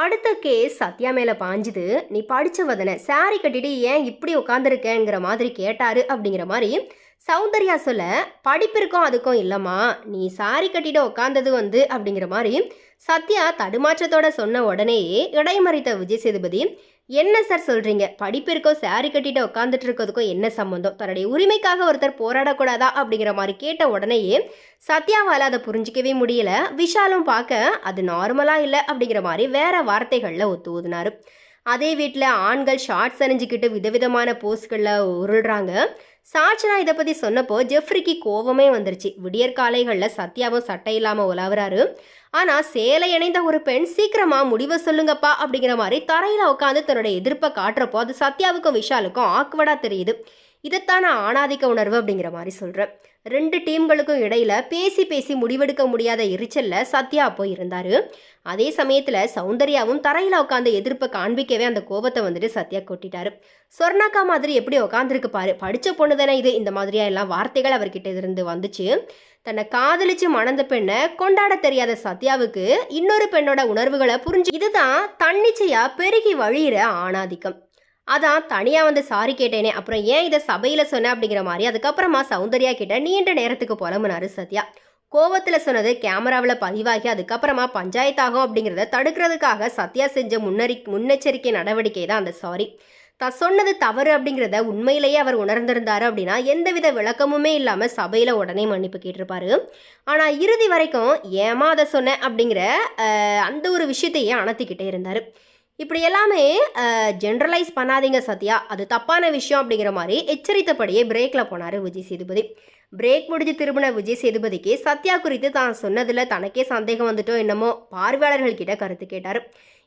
அடுத்த கேஸ் சத்யா மேலே பாஞ்சுது. நீ படித்தவதனை சாரி கட்டிட்டு ஏன் இப்படி உட்காந்துருக்கேங்கிற மாதிரி கேட்டாரு அப்படிங்கிற மாதிரி சௌந்தர்யா சொல்ல படிப்பிற்கும் அதுக்கும் இல்லைம்மா. நீ சாரி கட்டிட்டு உட்காந்தது வந்து அப்படிங்கிற மாதிரி சத்யா தடுமாற்றத்தோட சொன்ன உடனேயே இடைமறித்த விஜய் சேதுபதி என்ன சார் சொல்கிறீங்க படிப்பிற்கோ சாரி கட்டிட்டு உட்காந்துட்டு இருக்கிறதுக்கும் என்ன சம்மந்தம் தன்னுடைய உரிமைக்காக ஒருத்தர் போராடக்கூடாதா? அப்படிங்கிற மாதிரி கேட்ட உடனேயே சத்யாவால் அதை புரிஞ்சிக்கவே முடியல. விஷாலும் பார்க்க அது நார்மலாக இல்லை அப்படிங்கிற மாதிரி வேற வார்த்தைகளில் ஒத்து ஊதுனாரு. அதே வீட்டில் ஆண்கள் ஷார்ட்ஸ் அணிஞ்சிக்கிட்டு விதவிதமான போஸ்களில் உருள்றாங்க. சாட்சனா இதை பற்றி சொன்னப்போ ஜெஃப்ரிக்கு கோவமே வந்துருச்சு. விடியற் காலைகளில் சத்யாவும் சட்டை இல்லாமல் உலாவுறாரு. ஆனால் சேலை இணைந்த ஒரு பெண் சீக்கிரமாக முடிவை சொல்லுங்கப்பா அப்படிங்கிற மாதிரி தரையில் உட்காந்து தன்னோட எதிர்ப்பை காட்டுறப்போ அது சத்யாவுக்கும் விஷாலுக்கும் ஆக்வர்டாக தெரியுது. இதைத்தான் நான் ஆணாதிக்க உணர்வு அப்படிங்கிற மாதிரி சொல்கிறேன் ரெண்டு டீம்களுக்கும் இடையில் பேசி பேசி முடிவெடுக்க முடியாத எரிச்சலில் சத்யா அப்போ இருந்தார். அதே சமயத்தில் சௌந்தர்யாவும் தரையில் உட்காந்து எதிர்ப்பை காண்பிக்கவே அந்த கோபத்தை வந்துட்டு சத்யா கொட்டிட்டாரு. சொர்ணாக்கா மாதிரி எப்படி உட்காந்துருக்கு பாரு. படித்த பொண்ணு தானே இது. இந்த மாதிரியா எல்லாம் வார்த்தைகள் அவர்கிட்ட இருந்து வந்துச்சு. தன்னை காதலிச்சு மணந்த பெண்ணை கொண்டாட தெரியாத சத்யாவுக்கு இன்னொரு பெண்ணோட உணர்வுகளை புரிஞ்சு இதுதான் தன்னிச்சையா பெருகி வழியிற ஆணாதிக்கம். அதான் தனியாக வந்து சாரி கேட்டேனே அப்புறம் ஏன் இதை சபையில் சொன்னேன் அப்படிங்கிற மாதிரி. அதுக்கப்புறமா சௌந்தர்யா கிட்ட நீண்ட நேரத்துக்கு புலம்புனாரு சத்யா. கோவத்தில் சொன்னது கேமராவில் பதிவாகி அதுக்கப்புறமா பஞ்சாயத்தாகும் அப்படிங்கிறத தடுக்கிறதுக்காக சத்யா செஞ்ச முன்னறி முன்னெச்சரிக்கை நடவடிக்கை தான் அந்த சாரி தான் சொன்னது தவறு அப்படிங்கிறத உண்மையிலேயே அவர் உணர்ந்திருந்தார் அப்படின்னா எந்தவித விளக்கமுமே இல்லாமல் சபையில் உடனே மன்னிப்பு கேட்டிருப்பாரு. ஆனால் இறுதி வரைக்கும் ஏமா அதை சொன்னேன் அப்படிங்கிற அந்த ஒரு விஷயத்தையே அணத்திக்கிட்டே இருந்தார். இப்படி எல்லாமே ஜென்ரலைஸ் பண்ணாதீங்க சத்யா. அது தப்பான விஷயம் அப்படிங்கிற மாதிரி எச்சரித்தபடியே பிரேக்கில் போனார் விஜய் சேதுபதி. பிரேக் முடிஞ்சு திரும்பின விஜய் சேதுபதிக்கு சத்யா குறித்து தான் சொன்னதில் தனக்கே சந்தேகம் வந்துட்டோ என்னமோ பார்வையாளர்கள் கிட்ட கருத்து கேட்டார்.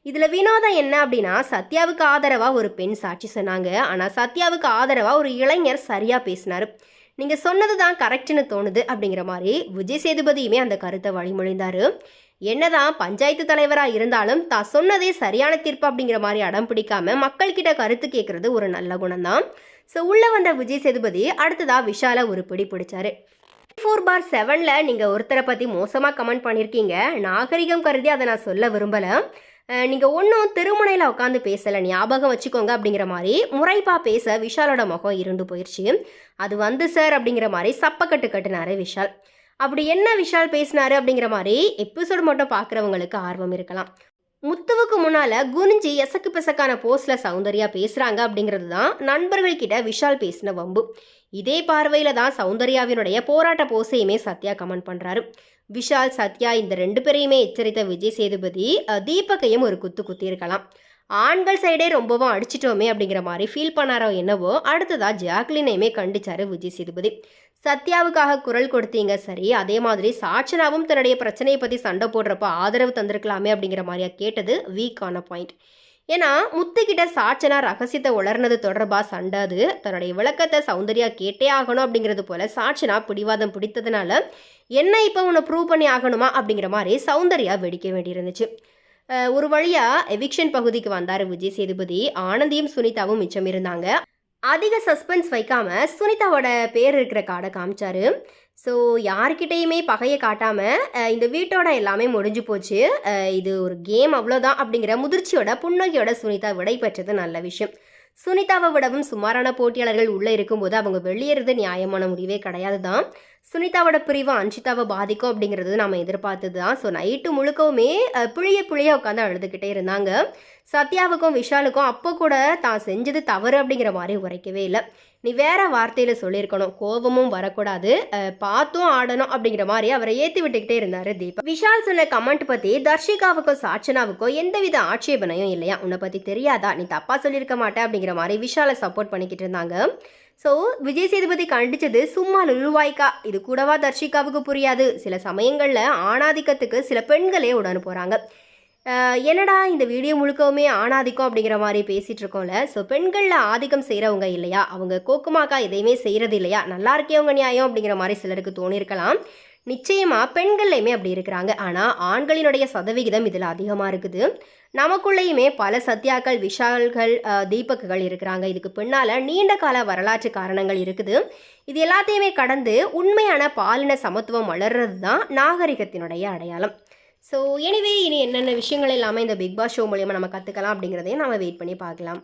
இதில் வினோதம் என்ன அப்படின்னா சத்யாவுக்கு ஆதரவாக ஒரு பெண் சாட்சி சொன்னாங்க. ஆனால் சத்யாவுக்கு ஆதரவாக ஒரு இளைஞர் சரியாக பேசினார். நீங்கள் சொன்னது தான் கரெக்டுன்னு தோணுது அப்படிங்கிற மாதிரி விஜய் சேதுபதியுமே அந்த கருத்தை வழிமொழிந்தார். என்னதான் பஞ்சாயத்து தலைவராக இருந்தாலும் தான் சொன்னதே சரியான தீர்ப்பு அப்படிங்கிற மாதிரி அடம் பிடிக்காம மக்கள்கிட்ட கருத்து கேட்குறது ஒரு நல்ல குணம்தான். ஸோ உள்ளே வந்த விஜய் சேதுபதி அடுத்ததாக விஷால ஒரு பிடி பிடிச்சாரு. ஃபோர் பார் செவனில் நீங்கள் ஒருத்தரை பற்றி மோசமாக கமெண்ட் பண்ணியிருக்கீங்க நாகரிகம் கருதி அதை நான் சொல்ல விரும்பலை. நீங்கள் ஒன்றும் திருமுனையில் உட்காந்து பேசலை ஞாபகம் வச்சுக்கோங்க அப்படிங்கிற மாதிரி முறைப்பாக பேச விஷாலோட முகம் இருண்டு போயிடுச்சு அது வந்து சார் அப்படிங்கிற மாதிரி சப்பக்கட்டு கட்டுனாரு விஷால். அப்படி என்ன விஷால் பேசினாரு அப்படிங்கிற மாதிரி எபிசோடு மட்டும் பார்க்குறவங்களுக்கு ஆர்வம் இருக்கலாம். முத்துவுக்கு முன்னால் குனிஞ்சி எசக்கு பிசக்கான போஸ்டில் சௌந்தர்யா பேசுகிறாங்க அப்படிங்கிறது தான் நண்பர்கள்கிட்ட விஷால் பேசின வம்பு. இதே பார்வையில் தான் சௌந்தர்யாவினுடைய போராட்ட போஸையுமே சத்யா கமெண்ட் பண்ணுறாரு விஷால் சத்யா இந்த ரெண்டு பேரையுமே எச்சரித்த விஜய் சேதுபதி தீபக்கையும் ஒரு குத்து குத்தியிருக்கலாம். ஆண்கள் சைடே ரொம்பவும் அடிச்சிட்டோமே அப்படிங்கிற மாதிரி ஃபீல் பண்ணாரோ என்னவோ அடுத்ததாக ஜாக்லினையுமே கண்டிச்சாரு விஜய் சேதுபதி. சத்யாவுக்காக குரல் கொடுத்தீங்க சரி. அதே மாதிரி சாட்சனாவும் தன்னுடைய பிரச்சனையை பற்றி சண்டை போடுறப்ப ஆதரவு தந்திருக்கலாமே அப்படிங்கிற மாதிரியா கேட்டது வீக்கான பாயிண்ட். ஏன்னா முத்துக்கிட்ட சாட்சனா ரகசியத்தை உளர்னது தொடர்பாக சண்டை அது. தன்னுடைய விளக்கத்தை சௌந்தர்யா கேட்டே ஆகணும் அப்படிங்கிறது போல சாட்சனா பிடிவாதம் பிடித்ததுனால என்ன இப்போ உன்னை ப்ரூவ் பண்ணி ஆகணுமா அப்படிங்கிற மாதிரி சௌந்தர்யா வெடிக்க வேண்டியிருந்துச்சு. ஒரு வழியாக எவிக்ஷன் பகுதிக்கு வந்தார் விஜய் சேதுபதி. ஆனந்தியும் சுனிதாவும் மிச்சம் இருந்தாங்க. அதிக சஸ்பென்ஸ் வைக்காமல் சுனிதாவோட பேர் இருக்கிற கார்டை காமிச்சாரு. ஸோ யாருக்கிட்டேயுமே பகையை காட்டாமல் இந்த வீட்டோட எல்லாமே முடிஞ்சு போச்சு. இது ஒரு கேம் அவ்வளோதான் அப்படிங்கிற முதிர்ச்சியோட புன்னகையோட சுனிதா விடை பெற்றது நல்ல விஷயம். சுனிதாவை விடவும் சுமாரான போட்டியாளர்கள் உள்ளே இருக்கும்போது அவங்க வெளியேறது நியாயமான முடிவே கிடையாது தான் சுனிதாவோட பிரிவு அன்ஷிதாவை பாதிக்கும் அப்படிங்கிறது நம்ம எதிர்பார்த்தது தான். ஸோ நைட்டு முழுக்கவுமே அஹ், பிழிய உட்காந்து அழுதுகிட்டே இருந்தாங்க. சத்யாவுக்கும் விஷாலுக்கும் அப்போ கூட தான் செஞ்சது தவறு அப்படிங்கிற மாதிரி உரைக்கவே இல்லை. நீ வேற வார்த்தையில் சொல்லியிருக்கணும். கோபமும் வரக்கூடாது. பார்த்தும் ஆடணும் அப்படிங்கிற மாதிரி அவரை ஏற்றி விட்டுக்கிட்டே இருந்தார் தீபா. விஷால் சொன்ன கமெண்ட் பற்றி தர்ஷிகாவுக்கும் சாட்சனாவுக்கோ எந்தவித ஆட்சேபனையும் இல்லையா? உன்னை பற்றி தெரியாதா? நீ தப்பாக சொல்லியிருக்க மாட்டேன் அப்படிங்கிற மாதிரி விஷாலை சப்போர்ட் பண்ணிக்கிட்டு இருந்தாங்க. ஸோ விஜய் சேதுபதி கண்டிச்சது சும்மா லுழுவாய்க்கா இது கூடவா தர்ஷிகாவுக்கு புரியாது. சில சமயங்களில் ஆணாதிக்கத்துக்கு சில பெண்களே உடனே போகிறாங்க என்னடா இந்த வீடியோ முழுக்கவுமே ஆணாதிக்கம் அப்படிங்கிற மாதிரி பேசிகிட்டு இருக்கோம்ல? ஸோ பெண்களில் ஆதிக்கம் செய்கிறவங்க இல்லையா? அவங்க கோக்குமாக்கா எதையுமே செய்கிறது இல்லையா? நல்லா இருக்கே அவங்க நியாயம் அப்படிங்கிற மாதிரி சிலருக்கு தோணியிருக்கலாம் நிச்சயமாக பெண்கள்லையுமே அப்படி இருக்கிறாங்க. ஆனால் ஆண்களினுடைய சதவிகிதம் இதில் அதிகமாக இருக்குது. நமக்குள்ளேயுமே பல சத்யாக்கள் விஷால்கள் தீபக்குகள் இருக்கிறாங்க. இதுக்கு பின்னால் நீண்ட கால வரலாற்று காரணங்கள் இருக்குது. இது எல்லாத்தையுமே கடந்து உண்மையான பாலின சமத்துவம் வளர்றது தான் நாகரிகத்தினுடைய அடையாளம். ஸோ எனிவே இனி என்னென்ன விஷயங்கள் எல்லாமே இந்த பிக் பாஸ் ஷோ மூலியமாக நம்ம கற்றுக்கலாம் அப்படிங்கிறதையும் நம்ம வெயிட் பண்ணி பார்க்கலாம்.